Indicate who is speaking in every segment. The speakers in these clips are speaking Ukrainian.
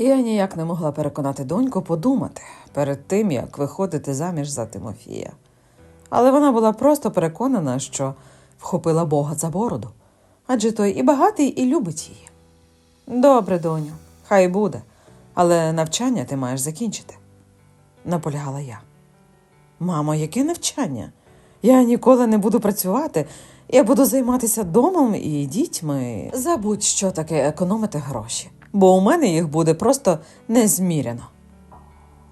Speaker 1: Я ніяк не могла переконати доньку подумати перед тим, як виходити заміж за Тимофія. Але вона була просто переконана, що вхопила Бога за бороду, адже той і багатий, і любить її. Добре, доню, хай буде, але навчання ти маєш закінчити, наполягала я. Мамо, яке навчання? Я ніколи не буду працювати. Я буду займатися домом і дітьми. Забудь, що таке економити гроші, бо у мене їх буде просто незміряно.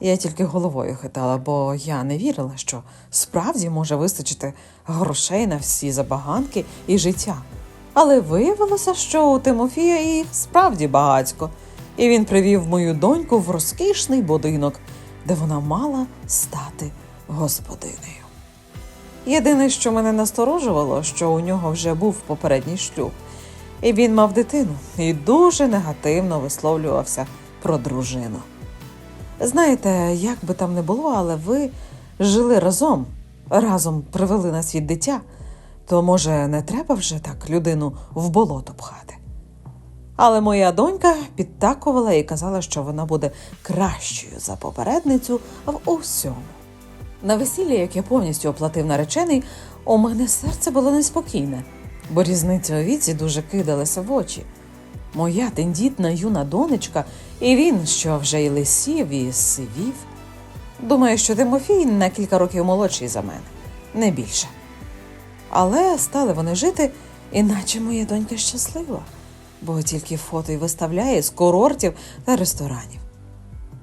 Speaker 1: Я тільки головою хитала, бо я не вірила, що справді може вистачити грошей на всі забаганки і життя. Але виявилося, що у Тимофія їх справді багатько, і він привів мою доньку в розкішний будинок, де вона мала стати господинею. Єдине, що мене насторожувало, що у нього вже був попередній шлюб, і він мав дитину і дуже негативно висловлювався про дружину. Знаєте, як би там не було, але ви жили разом, разом привели на світ дитя, то може не треба вже так людину в болото пхати. Але моя донька підтакувала і казала, що вона буде кращою за попередницю в усьому. На весіллі, яке повністю оплатив наречений, у мене серце було неспокійне, бо різниця у віці дуже кидалася в очі. Моя тендітна юна донечка, і він, що вже й лисів, і сивів. Думаю, що Тимофій на кілька років молодший за мене, не більше. Але стали вони жити, іначе моя донька щаслива, бо тільки фото й виставляє з курортів та ресторанів.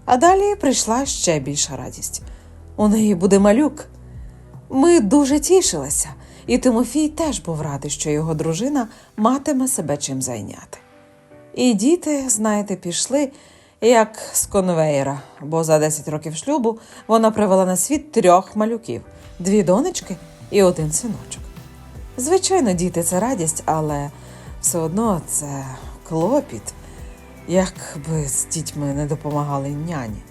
Speaker 1: А далі прийшла ще більша радість. У неї буде малюк. Ми дуже тішилися, і Тимофій теж був радий, що його дружина матиме себе чим зайняти. І діти, знаєте, пішли як з конвеєра, бо за 10 років шлюбу вона привела на світ трьох малюків: дві донечки і один синочок. Звичайно, діти це радість, але все одно це клопіт, як би з дітьми не допомагали няні.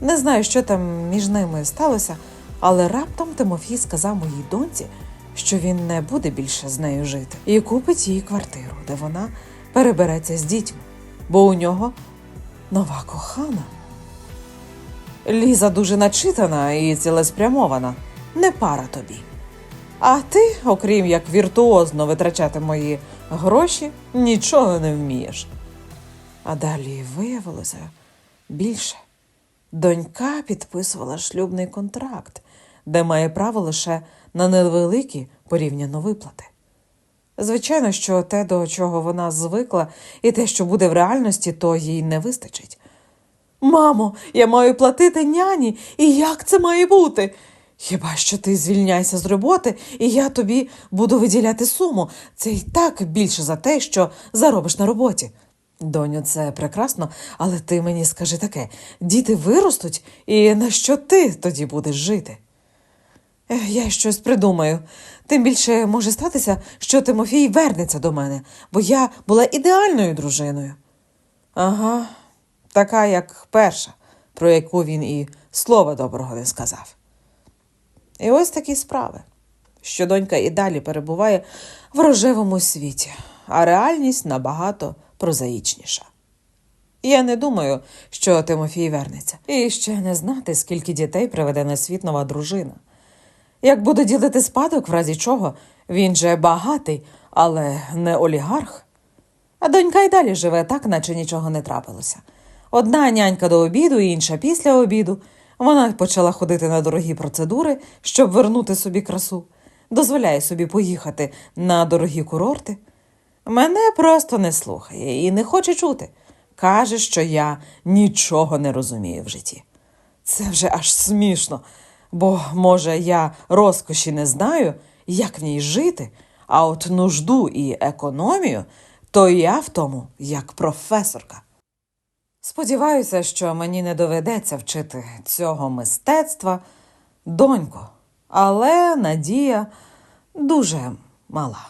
Speaker 1: Не знаю, що там між ними сталося, але раптом Тимофій сказав моїй доньці, що він не буде більше з нею жити і купить їй квартиру, де вона перебереться з дітьми, бо у нього нова кохана. Ліза дуже начитана і цілеспрямована, не пара тобі. А ти, окрім як віртуозно витрачати мої гроші, нічого не вмієш. А далі виявилося більше. Донька підписувала шлюбний контракт, де має право лише на невеликі порівняно виплати. Звичайно, що те, до чого вона звикла, і те, що буде в реальності, то їй не вистачить. Мамо, я маю платити няні, і як це має бути? Хіба що ти звільняйся з роботи, і я тобі буду виділяти суму. Це й так більше за те, що заробиш на роботі. Доню, це прекрасно, але ти мені скажи таке: діти виростуть, і на що ти тоді будеш жити? Я щось придумаю. Тим більше може статися, що Тимофій вернеться до мене, бо я була ідеальною дружиною. Ага, така, як перша, про яку він і слова доброго не сказав. І ось такі справи, що донька і далі перебуває в рожевому світі, а реальність набагато прозаїчніша. Я не думаю, що Тимофій вернеться, і ще не знати, скільки дітей приведе на світ нова дружина. Як буде ділити спадок, в разі чого, він же багатий, але не олігарх. А донька й далі живе так, наче нічого не трапилося. Одна нянька до обіду, інша після обіду. Вона почала ходити на дорогі процедури, щоб вернути собі красу, дозволяє собі поїхати на дорогі курорти. Мене просто не слухає і не хоче чути. Каже, що я нічого не розумію в житті. Це вже аж смішно, бо, може, я розкоші не знаю, як в ній жити, а от нужду і економію, то я в тому як професорка. Сподіваюся, що мені не доведеться вчити цього мистецтва, донько, але надія дуже мала.